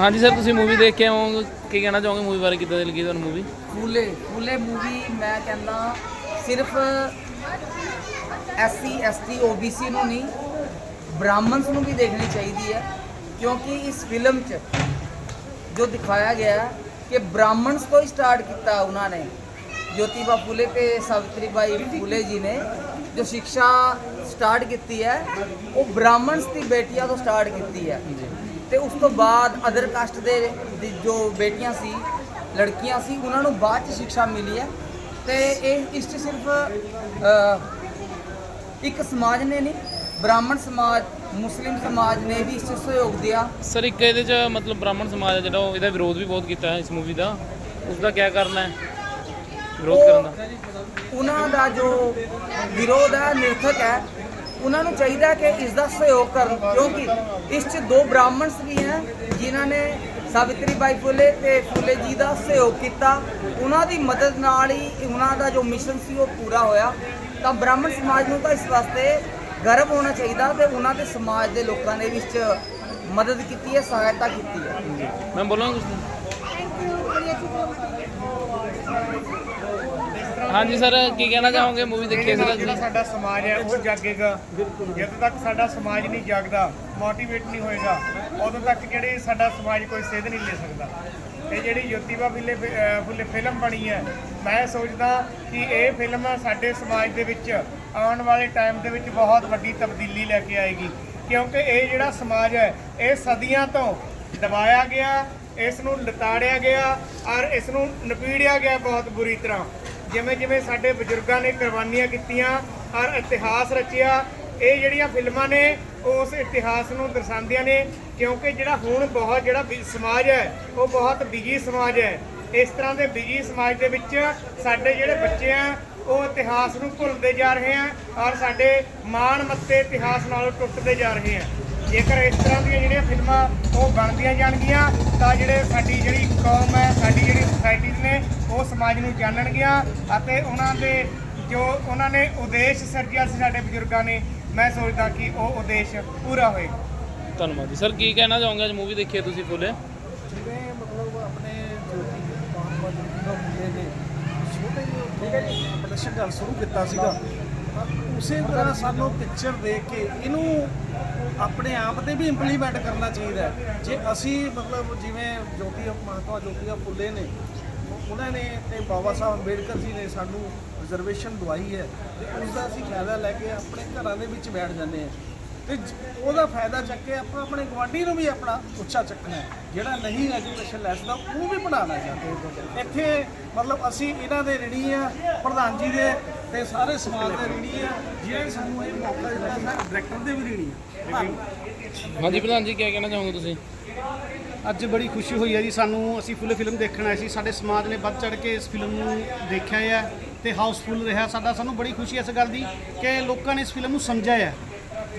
ਹਾਂਜੀ ਸਰ ਤੁਸੀਂ ਮੂਵੀ ਦੇਖ ਕੇ ਆਓ ਕੀ ਕਹਿਣਾ ਚਾਹੋਗੇ ਮੂਵੀ ਬਾਰੇ? ਕਿੱਦਾਂ ਦੀ ਲੱਗੀ ਤੁਹਾਨੂੰ ਮੂਵੀ ਫੂਲੇ ਫੂਲੇ ਮੂਵੀ ਮੈਂ ਕਹਿੰਦਾ ਸਿਰਫ ਐਸਸੀ ਐਸਟੀ ਓਬੀਸੀ ਨੂੰ ਨਹੀਂ ਬ੍ਰਾਹਮਣਸ ਨੂੰ ਵੀ ਦੇਖਣੀ ਚਾਹੀਦੀ ਹੈ ਕਿਉਂਕਿ ਇਸ ਫਿਲਮ 'ਚ ਜੋ ਦਿਖਾਇਆ ਗਿਆ ਹੈ ਕਿ ਬ੍ਰਾਹਮਣਸ ਤੋਂ ਹੀ ਸਟਾਰਟ ਕੀਤਾ ਉਹਨਾਂ ਨੇ ਜੋਤੀਬਾ ਫੂਲੇ ਤੇ ਸਾਵਿਤਰੀਬਾਈ ਫੂਲੇ ਜੀ ਨੇ ਜੋ ਸਿੱਖਿਆ ਸਟਾਰਟ ਕੀਤੀ ਹੈ ਉਹ ਬ੍ਰਾਹਮਣਸ ਦੀ ਬੇਟੀਆਂ ਤੋਂ ਸਟਾਰਟ ਕੀਤੀ ਹੈ। ਤੇ ਉਸ ਤੋਂ ਬਾਅਦ ਅਦਰ ਕਾਸਟ ਦੇ ਦੀ ਜੋ ਬੇਟੀਆਂ ਸੀ ਲੜਕੀਆਂ ਸੀ ਉਹਨਾਂ ਨੂੰ ਬਾਅਦ ਚ ਸਿੱਖਿਆ ਮਿਲੀ ਹੈ। ਤੇ ਇਹ ਇਸ ਚ ਸਿਰਫ ਇੱਕ ਸਮਾਜ ਨੇ ਨਹੀਂ ਬ੍ਰਾਹਮਣ ਸਮਾਜ ਮੁਸਲਿਮ ਸਮਾਜ ਨੇ ਵੀ ਇਸ ਚ ਸਹਿਯੋਗ ਦਿਆ। ਸਰ ਇੱਕ ਇਹਦੇ ਚ ਮਤਲਬ ਬ੍ਰਾਹਮਣ ਸਮਾਜ ਹੈ ਜਿਹੜਾ ਉਹ ਇਹਦਾ ਵਿਰੋਧ ਵੀ ਬਹੁਤ ਕੀਤਾ ਹੈ ਇਸ ਮੂਵੀ ਦਾ। ਉਸ ਦਾ ਕੀ ਕਰਨਾ ਹੈ? ਵਿਰੋਧ ਕਰਨ ਦਾ। ਉਹਨਾਂ ਦਾ ਜੋ ਵਿਰੋਧ ਹੈ ਨਿਰਥਕ ਹੈ ਉਹਨਾਂ ਨੂੰ ਚਾਹੀਦਾ ਕਿ ਇਸ ਦਾ ਸਹਿਯੋਗ ਕਰਨ ਕਿਉਂਕਿ ਇਸ 'ਚ ਦੋ ਬ੍ਰਾਹਮਣਸ ਵੀ ਹੈ ਜਿਨ੍ਹਾਂ ਨੇ ਸਾਵਿਤਰੀ ਬਾਈ ਫੁਲੇ ਤੇ ਫੁਲੇ ਜੀ ਦਾ ਸਹਿਯੋਗ ਕੀਤਾ। ਉਹਨਾਂ ਦੀ ਮਦਦ ਨਾਲ ਹੀ ਉਹਨਾਂ ਦਾ ਜੋ ਮਿਸ਼ਨ ਸੀ ਉਹ ਪੂਰਾ ਹੋਇਆ। ਤਾਂ ਬ੍ਰਾਹਮਣ ਸਮਾਜ ਨੂੰ ਤਾਂ ਇਸ ਵਾਸਤੇ ਗਰਵ ਹੋਣਾ ਚਾਹੀਦਾ ਤੇ ਉਹਨਾਂ ਦੇ ਸਮਾਜ ਦੇ ਲੋਕਾਂ ਨੇ ਵੀ ਇਸ 'ਚ ਮਦਦ ਕੀਤੀ ਹੈ ਸਹਾਇਤਾ ਕੀਤੀ ਹੈ। ਮੈਂ ਬੋਲਾਂਗਾ ਕੁਝ ਹਾਂਜੀ ਸਰ ਕੀ ਕਹਿਣਾ ਚਾਹੋਗੇ? ਮੂਵੀ ਦੇਖੀ ਸਰ ਜਿਹੜਾ ਸਾਡਾ ਸਮਾਜ ਹੈ ਉਹ ਜਾਗੇਗਾ। ਜਦੋਂ ਤੱਕ ਸਾਡਾ ਸਮਾਜ ਨਹੀਂ ਜਾਗਦਾ ਮੋਟੀਵੇਟ ਨਹੀਂ ਹੋਏਗਾ ਉਦੋਂ ਤੱਕ ਜਿਹੜੇ ਸਾਡਾ ਸਮਾਜ ਕੋਈ ਸੇਧ ਨਹੀਂ ਲੈ ਸਕਦਾ। ਇਹ ਜਿਹੜੀ ਜੋਤੀਬਾ ਫੁੱਲੇ ਫੁੱਲੇ ਫਿਲਮ ਬਣੀ ਹੈ ਮੈਂ ਸੋਚਦਾ ਕਿ ਇਹ ਫਿਲਮ ਸਾਡੇ ਸਮਾਜ ਦੇ ਵਿੱਚ ਆਉਣ ਵਾਲੇ ਟਾਈਮ ਦੇ ਵਿੱਚ ਬਹੁਤ ਵੱਡੀ ਤਬਦੀਲੀ ਲੈ ਕੇ ਆਏਗੀ। ਕਿਉਂਕਿ ਇਹ ਜਿਹੜਾ ਸਮਾਜ ਹੈ ਇਹ ਸਦੀਆਂ ਤੋਂ ਦਬਾਇਆ ਗਿਆ ਇਸ ਨੂੰ ਲਤਾੜਿਆ ਗਿਆ ਔਰ ਇਸ ਨੂੰ ਨਪੀੜਿਆ ਗਿਆ ਬਹੁਤ ਬੁਰੀ ਤਰ੍ਹਾਂ। ਜਿਵੇਂ ਜਿਵੇਂ ਸਾਡੇ ਬਜ਼ੁਰਗਾਂ ਨੇ ਕੁਰਬਾਨੀਆਂ ਕੀਤੀਆਂ ਔਰ ਇਤਿਹਾਸ ਰਚਿਆ, ਇਹ ਜਿਹੜੀਆਂ ਫਿਲਮਾਂ ਨੇ ਉਸ ਇਤਿਹਾਸ ਨੂੰ ਦਰਸਾਉਂਦੀਆਂ ਨੇ, ਕਿਉਂਕਿ ਜਿਹੜਾ ਹੁਣ ਬਹੁਤ ਜਿਹੜਾ ਬਿ- ਸਮਾਜ ਹੈ, ਉਹ ਬਹੁਤ ਬਿਜ਼ੀ ਸਮਾਜ ਹੈ। ਇਸ ਤਰ੍ਹਾਂ ਦੇ ਬਿਜ਼ੀ ਸਮਾਜ ਦੇ ਵਿੱਚ ਸਾਡੇ ਜਿਹੜੇ ਬੱਚੇ ਆ, ਉਹ ਇਤਿਹਾਸ ਨੂੰ ਭੁੱਲਦੇ ਜਾ ਰਹੇ ਆ ਔਰ ਸਾਡੇ ਮਾਣ ਮੱਤੇ ਇਤਿਹਾਸ ਨਾਲੋਂ ਟੁੱਟਦੇ ਜਾ ਰਹੇ ਆ। ਜੇਕਰ ਇਸ ਤਰ੍ਹਾਂ ਦੀਆਂ ਜਿਹੜੀਆਂ ਫਿਲਮਾਂ ਉਹ ਬਣਦੀਆਂ ਜਾਣਗੀਆਂ, ਤਾਂ ਜਿਹੜੇ ਸਾਡੀ ਜਿਹੜੀ ਕੌਮ ਹੈ, ਸਾਡੀ ਜਿਹੜੀ ਉਹ ਸਮਾਜ ਨੂੰ ਜਾਣਨਗੀਆਂ ਅਤੇ ਉਹਨਾਂ ਦੇ ਜੋ ਉਹਨਾਂ ਨੇ ਉਦੇਸ਼ ਸਿਰਜਿਆ ਸੀ ਸਾਡੇ ਬਜ਼ੁਰਗਾਂ ਨੇ ਮੈਂ ਸੋਚਦਾ ਕਿ ਉਹ ਉਦੇਸ਼ ਪੂਰਾ ਹੋਏਗਾ ਧੰਨਵਾਦ ਜੀ। ਸਰ ਕੀ ਕਹਿਣਾ ਚਾਹੋਗੇ? ਅੱਜ ਮੂਵੀ ਦੇਖੀ ਹੈ ਤੁਸੀਂ ਫੁੱਲੇ? ਜਿਵੇਂ ਮਤਲਬ ਆਪਣੇ ਜੋਤੀ ਮੁਹੰਮਦ ਦਾ ਮੁੰਡੇ ਨੇ ਛੋਟੇ ਜਿਹੇ ਠੀਕ ਹੈ ਜੀ ਪ੍ਰਦਰਸ਼ਨ ਕਰ ਸ਼ੁਰੂ ਕੀਤਾ ਸੀਗਾ। ਉਸੇ ਤਰ੍ਹਾਂ ਸਾਨੂੰ ਪਿਕਚਰ ਦੇਖ ਕੇ ਇਹਨੂੰ ਆਪਣੇ ਆਪ ਤੇ ਵੀ ਇੰਪਲੀਮੈਂਟ ਕਰਨਾ ਚਾਹੀਦਾ ਹੈ। ਜੇ ਅਸੀਂ ਮਤਲਬ ਜਿਵੇਂ ਜੋਤੀ ਮਹਾਤਮਾ ਜੋਤੀਬਾ ਫੁੱਲੇ ਨੇ ਉਹਨਾਂ ਨੇ ਤੇ ਬਾਬਾ ਸਾਹਿਬ ਅੰਬੇਡਕਰ ਜੀ ਨੇ ਸਾਨੂੰ ਰਿਜ਼ਰਵੇਸ਼ਨ ਦਵਾਈ ਹੈ ਤੇ ਉਸ ਦਾ ਅਸੀਂ ਫਾਇਦਾ ਲੈ ਕੇ ਆਪਣੇ ਘਰਾਂ ਦੇ ਵਿੱਚ ਬੈਠ ਜਾਂਦੇ ਹਾਂ। ਤੇ ਉਹਦਾ ਫਾਇਦਾ ਚੱਕ ਕੇ ਆਪਾਂ ਆਪਣੇ ਗਵਾਂਢੀ ਨੂੰ ਵੀ ਆਪਣਾ ਉੱਚਾ ਚੱਕਣਾ ਜਿਹੜਾ ਨਹੀਂ ਐਜੂਕੇਸ਼ਨ ਲੈਸ ਦਾ ਉਹ ਵੀ ਪੜਾਉਣਾ ਚਾਹੁੰਦੇ ਇੱਥੇ ਮਤਲਬ ਅਸੀਂ ਇਹਨਾਂ ਦੇ ਰਿਣੀ ਆ ਪ੍ਰਧਾਨ ਜੀ ਦੇ ਤੇ ਸਾਰੇ ਸਮਾਜ ਦੇ ਰਿਣੀ ਆ ਜਿਹੜੇ ਸਾਨੂੰ ਇਹ ਮੌਕਾ ਦਿੱਤਾ ਡਾਇਰੈਕਟਰ ਦੇ ਵੀ ਰਿਣੀ ਆ ਹਾਂਜੀ, ਪ੍ਰਧਾਨ ਜੀ ਕੀ ਕਹਿਣਾ ਚਾਹੋਗੇ ਤੁਸੀਂ? ਅੱਜ ਬੜੀ ਖੁਸ਼ੀ ਹੋਈ ਹੈ ਜੀ, ਸਾਨੂੰ ਅਸੀਂ ਫੁੱਲ ਫਿਲਮ ਦੇਖਣ ਆਏ ਸੀ, ਸਾਡੇ ਸਮਾਜ ਨੇ ਵੱਧ ਚੜ ਕੇ ਇਸ ਫਿਲਮ ਨੂੰ ਦੇਖਿਆ ਹੈ ਤੇ ਹਾਊਸਫੁੱਲ ਰਿਹਾ। ਸਾਡਾ ਸਾਨੂੰ ਬੜੀ ਖੁਸ਼ੀ ਹੈ ਇਸ ਗੱਲ ਦੀ ਕਿ ਲੋਕਾਂ ਨੇ ਇਸ ਫਿਲਮ ਨੂੰ ਸਮਝਿਆ ਹੈ।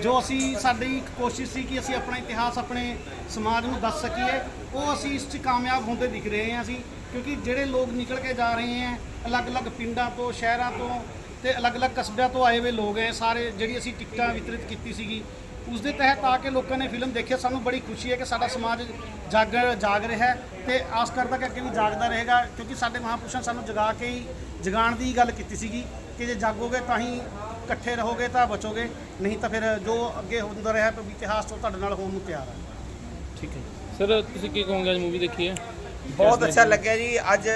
ਜੋ ਅਸੀਂ, ਸਾਡੀ ਕੋਸ਼ਿਸ਼ ਸੀ ਕਿ ਅਸੀਂ ਆਪਣਾ ਇਤਿਹਾਸ, ਆਪਣੇ ਸਮਾਜ ਨੂੰ ਦੱਸ ਸਕੀਏ, ਉਹ ਅਸੀਂ ਇਸ 'ਚ ਕਾਮਯਾਬ ਹੁੰਦੇ ਦਿਖ ਰਹੇ ਹਾਂ ਅਸੀਂ, ਕਿਉਂਕਿ ਜਿਹੜੇ ਲੋਕ ਨਿਕਲ ਕੇ ਜਾ ਰਹੇ ਹੈ, ਅਲੱਗ-ਅਲੱਗ ਪਿੰਡਾਂ ਤੋਂ, ਸ਼ਹਿਰਾਂ ਤੋਂ ਤੇ ਅਲੱਗ-ਅਲੱਗ ਕਸਬਿਆਂ ਤੋਂ ਆਏ ਹੋਏ ਲੋਕ ਹੈ, ਸਾਰੇ ਜਿਹੜੀ ਅਸੀਂ ਟਿਕਟਾਂ ਵਿਤਰਿਤ ਕੀਤੀ ਸੀਗੀ ਉਸ ਦੇ ਤਹਿਤ ਆ ਕੇ ਲੋਕਾਂ ਨੇ ਫਿਲਮ ਦੇਖਿਆ ਸਾਨੂੰ ਬੜੀ ਖੁਸ਼ੀ ਹੈ ਕਿ ਸਾਡਾ ਸਮਾਜ ਜਾਗ ਜਾਗ ਰਿਹਾ ਹੈ ਤੇ ਆਸ ਕਰਦਾ ਕਿ ਅੱਗੇ ਵੀ ਜਾਗਦਾ ਰਹੇਗਾ ਕਿਉਂਕਿ ਸਾਡੇ ਮਹਾਂਪੁਰਸ਼ਾਂ ਨੇ ਸਾਨੂੰ ਜਗਾ ਕੇ ਹੀ ਜਗਾਉਣ ਦੀ ਗੱਲ ਕੀਤੀ ਸੀਗੀ ਕਿ ਜੇ ਜਾਗੋਗੇ ਤਾਂ ਹੀ ਇਕੱਠੇ ਰਹੋਗੇ ਤਾਂ ਬਚੋਗੇ ਨਹੀਂ ਤਾਂ ਫਿਰ ਜੋ ਅੱਗੇ ਹੁੰਦਾ ਰਿਹਾ ਵੀ ਇਤਿਹਾਸ ਉਹ ਤੁਹਾਡੇ ਨਾਲ ਹੋਣ ਨੂੰ ਤਿਆਰ ਹੈ। ਠੀਕ ਹੈ ਸਰ ਤੁਸੀਂ ਕੀ ਕਹੋਗੇ ਅੱਜ ਮੂਵੀ ਦੇਖੀ ਹੈ? ਬਹੁਤ ਅੱਛਾ ਲੱਗਿਆ ਜੀ। ਅੱਜ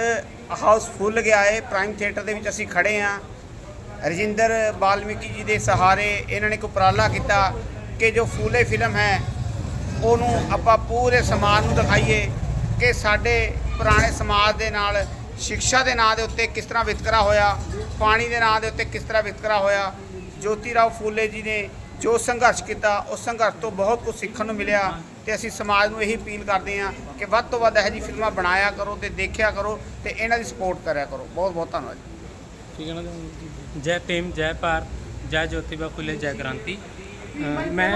ਹਾਊਸ ਫੁੱਲ ਗਿਆ ਹੈ। ਪ੍ਰਾਈਮ ਥੀਏਟਰ ਦੇ ਵਿੱਚ ਅਸੀਂ ਖੜੇ ਹਾਂ। ਰਜਿੰਦਰ ਬਾਲਮੀਕੀ ਜੀ ਦੇ ਸਹਾਰੇ ਇਹਨਾਂ ਨੇ ਇੱਕ ਉਪਰਾਲਾ ਕੀਤਾ। ਕਿ ਜੋ ਫੂਲੇ ਫਿਲਮ ਹੈ, ਉਹਨੂੰ ਆਪਾਂ ਪੂਰੇ ਸਮਾਜ ਨੂੰ ਦਿਖਾਈਏ ਕਿ ਸਾਡੇ ਪੁਰਾਣੇ ਸਮਾਜ ਦੇ ਨਾਲ ਸਿੱਖਿਆ ਦੇ ਨਾਂ ਦੇ ਉੱਤੇ ਕਿਸ ਤਰ੍ਹਾਂ ਵਿਤਕਰਾ ਹੋਇਆ, ਪਾਣੀ ਦੇ ਨਾਂ ਦੇ ਉੱਤੇ ਕਿਸ ਤਰ੍ਹਾਂ ਵਿਤਕਰਾ ਹੋਇਆ, ਜੋਤੀ ਰਾਓ ਫੂਲੇ ਜੀ ਨੇ ਜੋ ਸੰਘਰਸ਼ ਕੀਤਾ, ਉਸ ਸੰਘਰਸ਼ ਤੋਂ ਬਹੁਤ ਕੁਝ ਸਿੱਖਣ ਨੂੰ ਮਿਲਿਆ ਤੇ ਅਸੀਂ ਸਮਾਜ ਨੂੰ ਇਹੀ ਅਪੀਲ ਕਰਦੇ ਹਾਂ ਕਿ ਵੱਧ ਤੋਂ ਵੱਧ ਇਹੋ ਜਿਹੀ ਫਿਲਮਾਂ ਬਣਾਇਆ ਕਰੋ ਤੇ ਦੇਖਿਆ ਕਰੋ ਤੇ ਇਹਨਾਂ ਦੀ ਸਪੋਰਟ ਕਰਿਆ ਕਰੋ। ਬਹੁਤ ਬਹੁਤ ਧੰਨਵਾਦ ਕੀ ਕਹਿਣਾ ਚਾਹੋਗੇ ਤੁਸੀਂ? ਜੈ। ਭੀਮ, ਜੈ ਭਾਰਤ, ਜੈ ਜੋਤੀਬਾ ਫੁਲੇ ਜੈ ਕ੍ਰਾਂਤੀ। ਅ, ਮੈਂ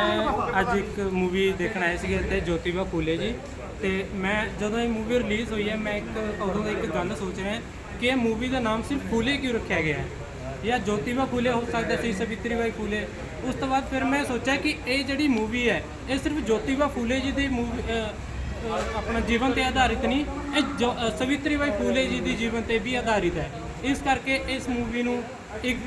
ਅੱਜ ਇੱਕ ਮੂਵੀ ਦੇਖਣ ਆਏ ਸੀਗੇ ਇੱਥੇ ਜੋਤੀਬਾ ਫੂਲੇ ਜੀ ਤੇ ਮੈਂ ਜਦੋਂ ਇਹ ਮੂਵੀ ਰਿਲੀਜ਼ ਹੋਈ ਹੈ ਮੈਂ ਇੱਕ ਉਦੋਂ ਦਾ ਇੱਕ ਗੱਲ ਸੋਚ ਰਿਹਾ ਕਿ ਇਹ ਮੂਵੀ ਦਾ ਨਾਮ ਸਿਰਫ ਫੂਲੇ ਕਿਉਂ ਰੱਖਿਆ ਗਿਆ ਹੈ? ਜਾਂ ਜੋਤੀਬਾ ਫੂਲੇ ਹੋ ਸਕਦਾ ਸੀ ਸਵਿਤਰੀ ਬਾਈ ਫੂਲੇ। ਉਸ ਤੋਂ ਬਾਅਦ ਫਿਰ ਮੈਂ ਸੋਚਿਆ ਕਿ ਇਹ ਜਿਹੜੀ ਮੂਵੀ ਹੈ ਇਹ ਸਿਰਫ ਜੋਤੀਬਾ ਫੂਲੇ ਜੀ ਦੀ ਮੂਵੀ ਅ, ਆਪਣਾ ਜੀਵਨ ਤੇ ਆਧਾਰਿਤ ਨਹੀਂ ਇਹ ਜੋ- ਅ, ਸਵਿਤਰੀ ਬਾਈ ਫੂਲੇ ਜੀ ਦੀ ਜੀਵਨ ਤੇ ਵੀ ਆਧਾਰਿਤ ਹੈ। ਇਸ ਕਰਕੇ ਇਸ ਮੂਵੀ ਨੂੰ ਇੱਕ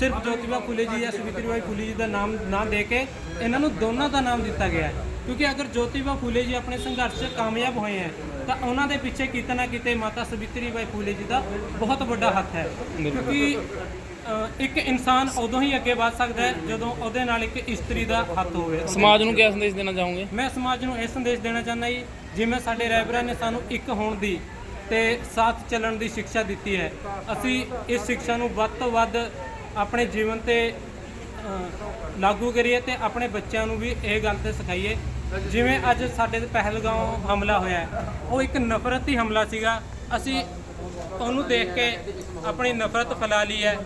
ਸਿਰਫ ਜੋਤੀਬਾ ਫੂਲੇ ਜੀ ਜਾਂ ਸਵਿਤਰੀ ਬਾਈ ਫੂਲੇ ਜੀ ਦਾ ਨਾਮ ਨਾ ਦੇ ਕੇ ਇਹਨਾਂ ਨੂੰ ਦੋਨਾਂ ਦਾ ਨਾਮ ਦਿੱਤਾ ਗਿਆ ਹੈ। ਕਿਉਂਕਿ ਅਗਰ ਜੋਤੀਬਾ ਫੂਲੇ ਜੀ ਆਪਣੇ ਸੰਘਰਸ਼ 'ਚ ਕਾਮਯਾਬ ਹੋਏ ਹੈ ਤਾਂ ਉਹਨਾਂ ਦੇ ਪਿੱਛੇ ਕਿਤੇ ਨਾ ਕਿਤੇ ਮਾਤਾ ਸਵਿਤਰੀ ਬਾਈ ਫੂਲੇ ਜੀ ਦਾ ਬਹੁਤ ਵੱਡਾ ਹੱਥ ਹੈ। ਕਿਉਂਕਿ ਇੱਕ ਇਨਸਾਨ ਉਦੋਂ ਹੀ ਅੱਗੇ ਵੱਧ ਸਕਦਾ ਹੈ ਜਦੋਂ ਉਹਦੇ ਨਾਲ ਇੱਕ ਇਸਤਰੀ ਦਾ ਹੱਥ ਹੋਵੇ। ਸਮਾਜ ਨੂੰ ਕੀ ਸੰਦੇਸ਼ ਦੇਣਾ ਚਾਹੋਗੇ? ਮੈਂ ਸਮਾਜ ਨੂੰ ਇਹ ਸੰਦੇਸ਼ ਦੇਣਾ ਚਾਹੁੰਦਾ ਜੀ ਜਿਵੇਂ ਸਾਡੇ ਰਹਿਬਰਾਂ ਨੇ ਸਾਨੂੰ ਇੱਕ ਹੋਣ ਦੀ ਤੇ ਸਾਥ ਚੱਲਣ ਦੀ ਸਿੱਖਿਆ ਦਿੱਤੀ ਹੈ। ਅਸੀਂ ਇਸ ਸਿੱਖਿਆ ਨੂੰ ਵੱਧ ਤੋਂ ਵੱਧ ਆਪਣੇ ਜੀਵਨ ਤੇ ਲਾਗੂ ਕਰੀਏ ਤੇ ਆਪਣੇ ਬੱਚਿਆਂ ਨੂੰ ਵੀ ਇਹ ਗੱਲ ਤੇ ਸਿਖਾਈਏ। ਜਿਵੇਂ ਅੱਜ ਸਾਡੇ ਤੇ ਪਹਿਲਗਾਉਂ ਹਮਲਾ ਹੋਇਆ ਉਹ ਇੱਕ ਨਫ਼ਰਤੀ ਹਮਲਾ ਸੀਗਾ। ਅਸੀਂ ਉਹਨੂੰ ਦੇਖ ਕੇ ਆਪਣੀ ਨਫ਼ਰਤ ਫੈਲਾ ਲਈ ਹੈ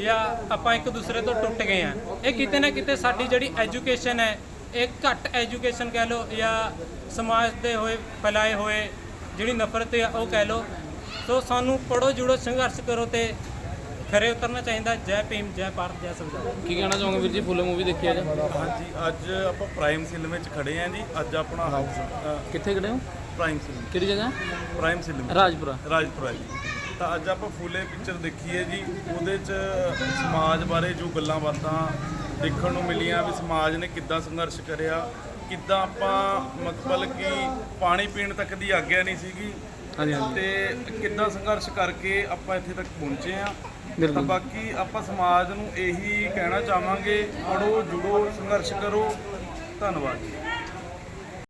ਜਾਂ ਆਪਾਂ ਇੱਕ ਦੂਸਰੇ ਤੋਂ ਟੁੱਟ ਗਏ ਆ ਇਹ ਕਿਤੇ ਨਾ ਕਿਤੇ ਸਾਡੀ ਜਿਹੜੀ ਐਜੂਕੇਸ਼ਨ ਹੈ, ਇਹ ਘੱਟ ਐਜੂਕੇਸ਼ਨ ਕਹਿ ਲਓ ਜਾਂ ਸਮਾਜ ਦੇ ਹੋਏ, ਫੈਲਾਏ ਹੋਏ ਜਿਹੜੀ ਨਫ਼ਰਤ ਹੈ ਉਹ ਕਹਿ ਲਓ। ਸੋ ਸਾਨੂੰ ਪੜੋ ਜੁੜੋ ਸੰਘਰਸ਼ ਕਰੋ ਤੇ ਖਰੇ ਉਤਰਨਾ ਚਾਹੀਦਾ। ਜੈ ਭੀਮ ਜੈ ਭਾਰਤ ਜੈ ਸੰਵਿਧਾਨ। ਕੀ ਕਹਿਣਾ ਚਾਹੋਗੇ ਵੀਰ ਜੀ? ਫੁੱਲ ਮੂਵੀ ਦੇਖੀ ਅੱਜ ਹਾਂਜੀ ਅੱਜ ਆਪਾਂ ਪ੍ਰਾਈਮ ਸਿਲਮ ਵਿੱਚ ਖੜੇ ਆਂ ਜੀ। ਅੱਜ ਆਪਣਾ ਹਾਊਸ ਕਿੱਥੇ ਖੜੇ ਹੋ? ਪ੍ਰਾਈਮ ਸਿਲਮ ਕਿਹੜੀ ਜਗ੍ਹਾ? ਪ੍ਰਾਈਮ ਸਿਲਮ ਰਾਜਪੁਰਾ। ਰਾਜਪੁਰਾ ਜੀ। ਤਾਂ ਅੱਜ ਆਪਾਂ ਫੂਲੇ ਪਿਕਚਰ ਦੇਖੀ ਹੈ ਜੀ। ਉਹਦੇ 'ਚ ਸਮਾਜ ਬਾਰੇ ਜੋ ਗੱਲਾਂ ਬਾਤਾਂ ਦੇਖਣ ਨੂੰ ਮਿਲੀਆਂ ਵੀ ਸਮਾਜ ਨੇ ਕਿੱਦਾਂ ਸੰਘਰਸ਼ ਕਰਿਆ। ਕਿੱਦਾਂ ਆਪਾਂ ਮਤਲਬ ਕਿ ਪਾਣੀ ਪੀਣ ਤੱਕ ਦੀ ਆਗਿਆ ਨਹੀਂ ਸੀਗੀ। ਹਾਂਜੀ ਹਾਂਜੀ। ਤੇ ਕਿੱਦਾਂ ਸੰਘਰਸ਼ ਕਰਕੇ ਆਪਾਂ ਇੱਥੇ ਤੱਕ ਪਹੁੰਚੇ ਆ ਤਾਂ ਬਿਲਕੁਲ। ਬਾਕੀ ਆਪਾਂ ਸਮਾਜ ਨੂੰ ਇਹੀ ਕਹਿਣਾ ਚਾਹਾਂਗੇ ਪੜੋ ਜੁੜੋ ਸੰਘਰਸ਼ ਕਰੋ। ਧੰਨਵਾਦ ਜੀ।